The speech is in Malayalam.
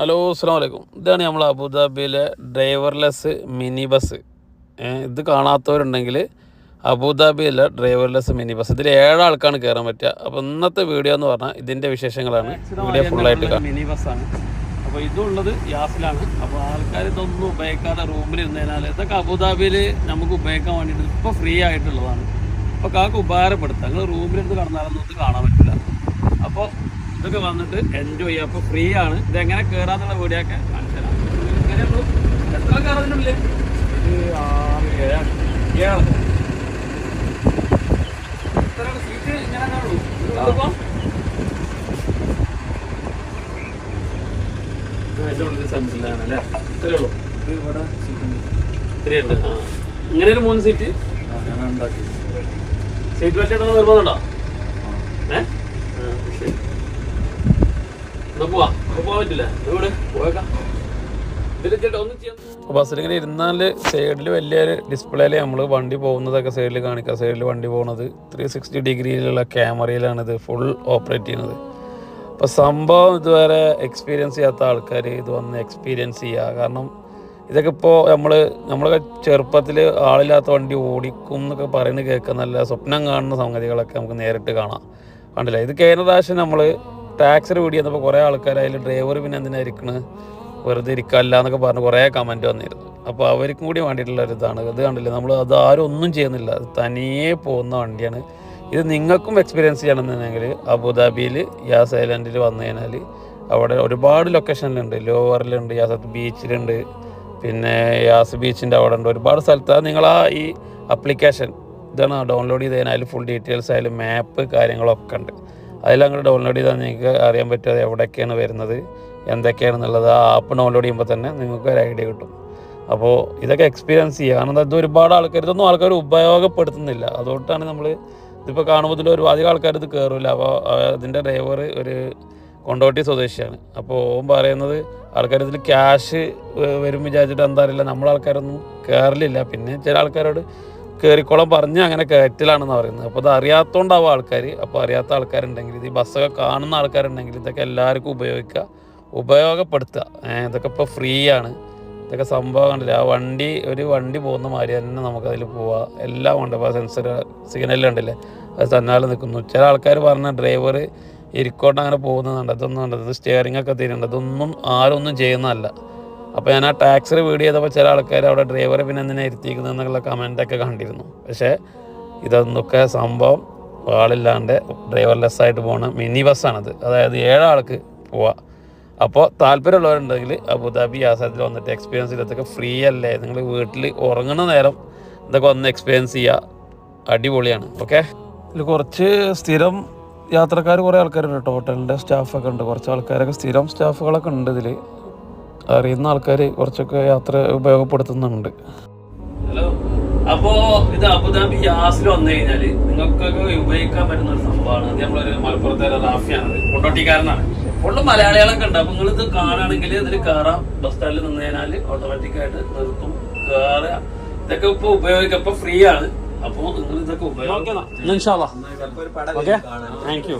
ഹലോ അസ്സാം വലൈക്കും ഇതാണ് നമ്മൾ അബുദാബിയിലെ ഡ്രൈവർലെസ് മിനി ബസ് ഇത് കാണാത്തവരുണ്ടെങ്കിൽ അബുദാബിയിലെ ഡ്രൈവർലെസ് മിനി ബസ് ഇതിൽ ഏഴാൾക്കാണ് കയറാൻ പറ്റുക. അപ്പോൾ ഇന്നത്തെ വീഡിയോ എന്ന് പറഞ്ഞാൽ ഇതിന്റെ വിശേഷങ്ങളാണ്. വീഡിയോ ഫുള്ളായിട്ട് കാണാം മിനി ബസ്സാണ് അപ്പോൾ ഇതുള്ളത് യാസിലാണ്. അപ്പോൾ ആൾക്കാർ ഇതൊന്നും ഉപയോഗിക്കാതെ റൂമിൽ ഇരുന്നതിനാൽ ഇതൊക്കെ അബുദാബിയിൽ നമുക്ക് ഉപയോഗിക്കാൻ വേണ്ടിയിട്ട് ഇപ്പോൾ ഫ്രീ ആയിട്ടുള്ളതാണ്. അപ്പോൾ കാക്ക് ഉപകാരപ്പെടുത്താം. നിങ്ങൾ റൂമിലിരുന്ന് കടന്നാലൊന്നും ഇത് കാണാൻ പറ്റില്ല. അപ്പോൾ ഇതൊക്കെ വന്നിട്ട് എൻജോയ് ചെയ്യാം അപ്പോൾ ഫ്രീ ആണ്. ഇതെങ്ങനെ കയറാന്നുള്ള കാണിച്ചു തരാം. എത്ര ഇത് ആറ് കേറാന്നുള്ള വീഡിയോ എത്രയാണ് സീറ്റ് ഇങ്ങനെ. ഇങ്ങനെ ഒരു മൂന്ന് സീറ്റ് സീറ്റ് ബെൽറ്റ് നിർബന്ധമുണ്ടോ? ഏ? ശരി. എന്നാ പോവാ? അപ്പൊ പോവാൻ പറ്റില്ല. ഇവിടെ പോയേക്കാം. ബസ്സിലിങ്ങനെ ഇരുന്നാൽ സൈഡിൽ വലിയൊരു ഡിസ്പ്ലേയിൽ നമ്മൾ വണ്ടി പോകുന്നതൊക്കെ സൈഡിൽ കാണിക്കുക സൈഡിൽ വണ്ടി പോകുന്നത് ത്രീ സിക്സ്റ്റി ഡിഗ്രിയിലുള്ള ക്യാമറയിലാണ് ഇത് ഫുൾ ഓപ്പറേറ്റ് ചെയ്യുന്നത്. അപ്പോൾ സംഭവം ഇതുവരെ എക്സ്പീരിയൻസ് ചെയ്യാത്ത ആൾക്കാർ ഇത് വന്ന് എക്സ്പീരിയൻസ് ചെയ്യുക കാരണം ഇതൊക്കെ ഇപ്പോൾ നമ്മൾ നമ്മളൊക്കെ ചെറുപ്പത്തിൽ ആളില്ലാത്ത വണ്ടി ഓടിക്കും എന്നൊക്കെ പറയുന്നത് കേൾക്കുക നല്ല സ്വപ്നം കാണുന്ന സംഗതികളൊക്കെ നമുക്ക് നേരിട്ട് കാണാം. കണ്ടില്ല? ഇത് കഴിഞ്ഞ പ്രാവശ്യം നമ്മൾ ടാക്സിൽ വീടി വന്നപ്പോൾ കുറേ ആൾക്കാർ അതിൽ ഡ്രൈവർ പിന്നെ എന്തിനാ ഇരിക്കണത് വെറുതെ ഇരിക്കല്ല എന്നൊക്കെ പറഞ്ഞ് കുറേ കമന്റ് വന്നിരുന്നു. അപ്പോൾ അവർക്കും കൂടി വേണ്ടിയിട്ടുള്ള ഒരു ഇതാണ്. ഇത് കണ്ടില്ല? നമ്മൾ അത് ആരും ഒന്നും ചെയ്യുന്നില്ല. തനിയെ പോകുന്ന വണ്ടിയാണ്. ഇത് നിങ്ങൾക്കും എക്സ്പീരിയൻസ് ചെയ്യണമെന്നുണ്ടെങ്കിൽ അബുദാബിയിൽ യാസ് ഐലൻഡിൽ വന്നു കഴിഞ്ഞാൽ അവിടെ ഒരുപാട് ലൊക്കേഷനിലുണ്ട് ലോവറിലുണ്ട് യാസത്ത് ബീച്ചിലുണ്ട്. പിന്നെ യാസ് ബീച്ചിന്റെ അവിടെ ഉണ്ട് ഒരുപാട് സ്ഥലത്ത് അത് നിങ്ങൾ ആ ഈ അപ്ലിക്കേഷൻ ഇതാണ് ഡൗൺലോഡ് ചെയ്ത് കഴിഞ്ഞാൽ ഫുൾ ഡീറ്റെയിൽസ് ആയാലും മാപ്പ് കാര്യങ്ങളൊക്കെ ഉണ്ട്. അതിലങ്ങോട്ട് ഡൗൺലോഡ് ചെയ്താൽ നിങ്ങൾക്ക് അറിയാൻ പറ്റും എവിടെയൊക്കെയാണ് വരുന്നത് എന്തൊക്കെയാണെന്നുള്ളത്. ആ ആപ്പ് ഡൗൺലോഡ് ചെയ്യുമ്പോൾ തന്നെ നിങ്ങൾക്ക് ഒരു ഐഡിയ കിട്ടും. അപ്പോൾ ഇതൊക്കെ എക്സ്പീരിയൻസ് ചെയ്യുക. കാരണം ഇത് ഒരുപാട് ആൾക്കാർ ഇതൊന്നും ആൾക്കാർ ഉപയോഗപ്പെടുത്തുന്നില്ല. അതുകൊണ്ടാണ് നമ്മൾ ഇതിപ്പോൾ കാണുമ്പോൾ ഒരു അധികം ആൾക്കാർ ഇത് കയറില്ല അപ്പോൾ അതിന്റെ ഡ്രൈവർ ഒരു കൊണ്ടോട്ടി സ്വദേശിയാണ്. അപ്പോൾ ഓൻ പറയുന്നത് ആൾക്കാർ ഇതിൽ ക്യാഷ് വരും വിചാരിച്ചിട്ട് എന്താ അറിയില്ല. നമ്മളാൾക്കാരൊന്നും കയറലില്ല പിന്നെ ചില ആൾക്കാരോട് കയറിക്കോളം പറഞ്ഞ് അങ്ങനെ കയറ്റലാണെന്ന് പറയുന്നത്. അപ്പോൾ ഇത് അറിയാത്തതുകൊണ്ടാവും ആൾക്കാർ അപ്പോൾ അറിയാത്ത ആൾക്കാരുണ്ടെങ്കിൽ ഇത് ഈ ബസ്സൊക്കെ കാണുന്ന ആൾക്കാരുണ്ടെങ്കിൽ ഇതൊക്കെ എല്ലാവർക്കും ഉപയോഗിക്കുക ഉപയോഗപ്പെടുത്തുക. ഇതൊക്കെ ഇപ്പോൾ ഫ്രീ ആണ്. ഇതൊക്കെ സംഭവം കണ്ടില്ല? ആ വണ്ടി ഒരു വണ്ടി പോകുന്ന മാതിരി തന്നെ നമുക്കതിൽ പോവാം. എല്ലാം ഉണ്ട് ഇപ്പോൾ സെൻസർ സിഗ്നൽ ഉണ്ടല്ലേ അത് തന്നാൽ നിൽക്കുന്നു. ചില ആൾക്കാർ പറഞ്ഞ ഡ്രൈവർ ഇരിക്കോട്ട് അങ്ങനെ പോകുന്നുണ്ട് അതൊന്നും ഉണ്ട് ഇത് സ്റ്റിയറിംഗ് ഒക്കെ തീരുന്നുണ്ട്. ഇതൊന്നും ആരൊന്നും ചെയ്യുന്നതല്ല. അപ്പോൾ ഞാൻ ആ ടാക്സിൽ വീട് ചെയ്തപ്പോൾ ചില ആൾക്കാർ അവിടെ ഡ്രൈവറെ പിന്നെ എന്തിനാ ഇരുത്തിക്കുന്നത് എന്നുള്ള കമന്റൊക്കെ കണ്ടിരുന്നു. പക്ഷേ ഇതൊന്നൊക്കെ സംഭവം ആളില്ലാണ്ട് ഡ്രൈവർലെസ് ആയിട്ട് പോണ. മിനി ബസ്സാണത് അതായത് ഏഴാൾക്ക് പോവാം. അപ്പോൾ താല്പര്യമുള്ളവരുണ്ടെങ്കിൽ അബുദാബി ആസാദിൽ വന്നിട്ട് എക്സ്പീരിയൻസ് ഇതൊക്കെ ഫ്രീ അല്ലേ? നിങ്ങൾ വീട്ടിൽ ഉറങ്ങുന്ന നേരം ഇതൊക്കെ ഒന്ന് എക്സ്പീരിയൻസ് ചെയ്യുക അടിപൊളിയാണ്. ഓക്കെ ഇതിൽ കുറച്ച് സ്ഥിരം യാത്രക്കാർ കുറേ ആൾക്കാരുണ്ട് കേട്ടോ. ഹോട്ടലിന്റെ സ്റ്റാഫൊക്കെ ഉണ്ട്. കുറച്ച് ആൾക്കാരൊക്കെ സ്ഥിരം സ്റ്റാഫുകളൊക്കെ ഉണ്ട് ഇതിൽ അറിയുന്ന ആൾക്കാർ കുറച്ചൊക്കെ യാത്ര ഉപയോഗപ്പെടുത്തുന്നുണ്ട്. ഹലോ. അപ്പോ ഇത് അബുദാബി യാസിൽ വന്നു കഴിഞ്ഞാൽ നിങ്ങൾക്കൊക്കെ ഉപയോഗിക്കാൻ പറ്റുന്ന ഒരു സംഭവമാണ്. അത് നമ്മളൊരു മലപ്പുറത്തെ റാഫിയാണ്. കൊണ്ടോട്ടിക്കാരനാണ്. ഉള്ള മലയാളികളൊക്കെ ഉണ്ട്. അപ്പൊ നിങ്ങൾ ഇത് കാണുകയാണെങ്കിൽ ഇതിൽ കയറാം ബസ് സ്റ്റാൻഡിൽ നിന്ന് കഴിഞ്ഞാൽ ഓട്ടോമാറ്റിക് ആയിട്ട് നിർത്തും. കയറുക ഇതൊക്കെ ഇപ്പൊ ഉപയോഗിക്കാം ഇപ്പൊ ഫ്രീ ആണ്. അപ്പൊ നിങ്ങൾ ഇതൊക്കെ ഉപയോഗിക്കണം ഓക്കെ? Thank you